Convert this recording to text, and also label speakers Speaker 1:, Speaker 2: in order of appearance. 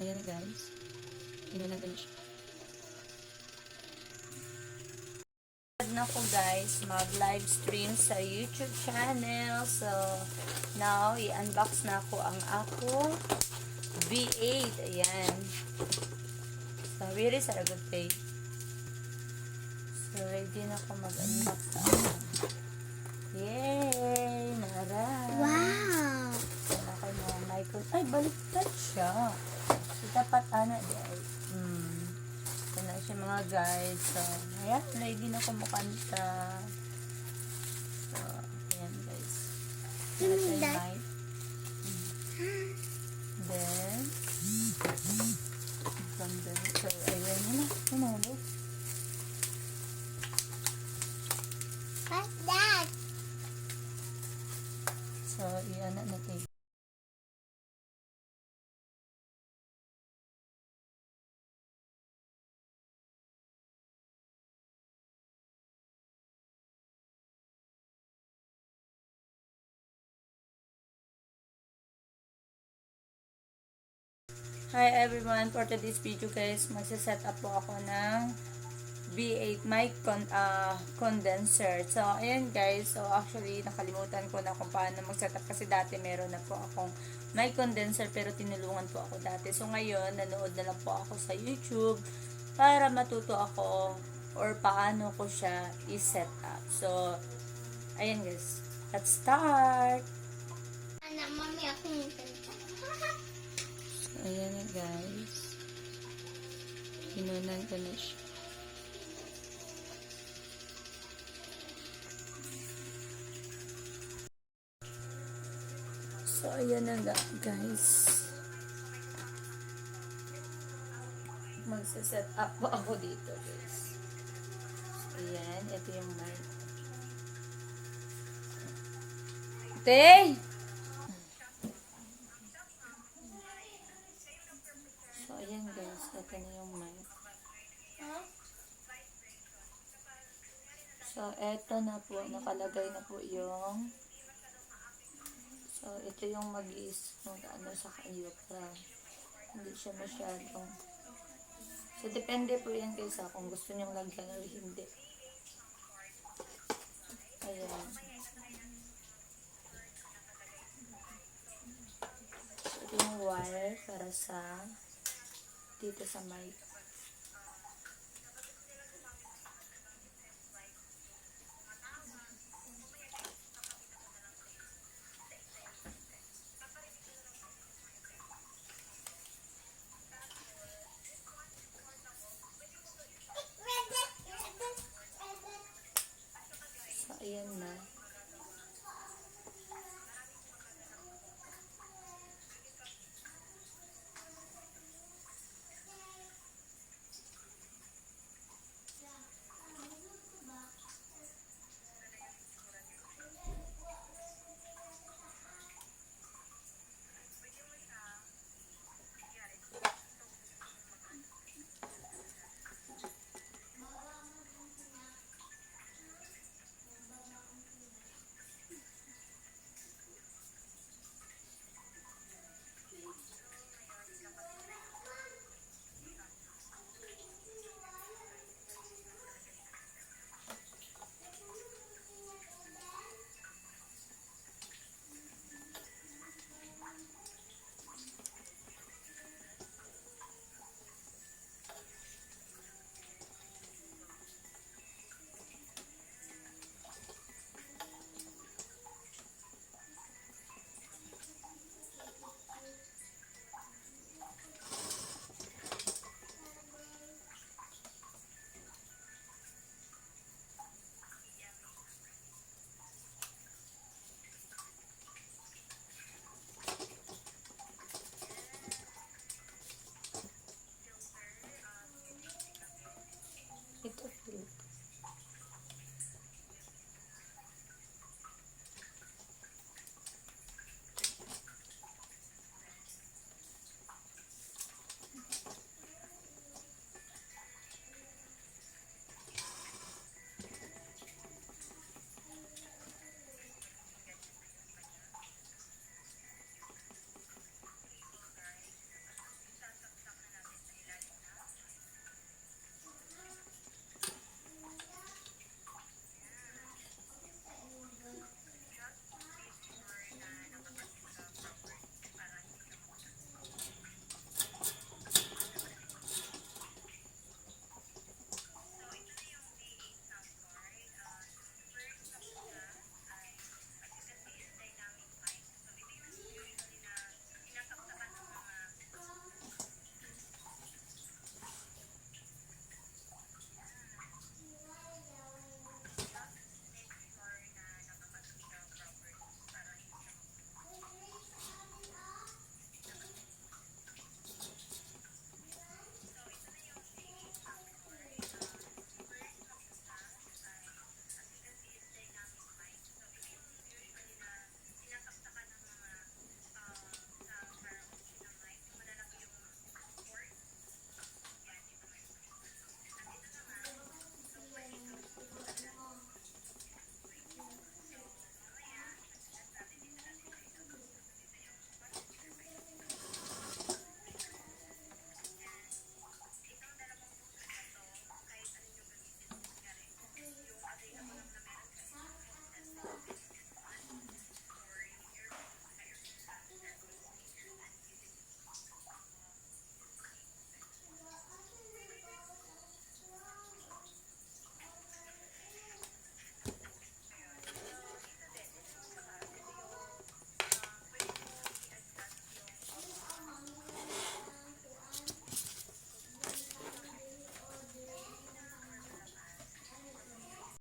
Speaker 1: Ayan guys. Na guys. na ko guys mag live stream sa YouTube channel. So, now, i-unbox na ako ang ako V8. Ayan. So, very sa good day. So, ready na ako mag-unbox na ako. Yay! Nara!
Speaker 2: Wow!
Speaker 1: Wala ko na micro. Ay, baliktad siya. Ana di ay. Hmm. Ito na siya mga guys. So, ayan. Ready na ako makanta. So, ayan guys. Ito na siya yung. Hmm. Then, from there. So, ayan yun na.
Speaker 2: What's that?
Speaker 1: So, iyan na natin. Hi everyone! For today's video guys, magsiset up po ako ng V8 mic con ah, condenser. So, ayan guys. So, actually, nakalimutan ko na kung paano mag-set up kasi dati meron na po akong mic condenser pero tinulungan po ako dati. So, ngayon, nanood na lang po ako sa YouTube para matuto ako or paano ko siya i-set up. So, ayan guys. Let's start!
Speaker 2: Anak, mami, ako.
Speaker 1: So, ayan na guys. Hinunan ko na siya. So, ayan na nga, guys. Magsaset up po ako dito, guys. So, ayan. Ito yung mic. Tay! So, ayan guys. Ito na yung mic. So, eto na po. Nakalagay na po yung So, ito yung mag-is mag ano sa kanya para hindi siya masyadong So, depende po yan kayo sa kung gusto niyong lagyan o hindi. Ayan. So, ito yung wire para sa dito sa mic.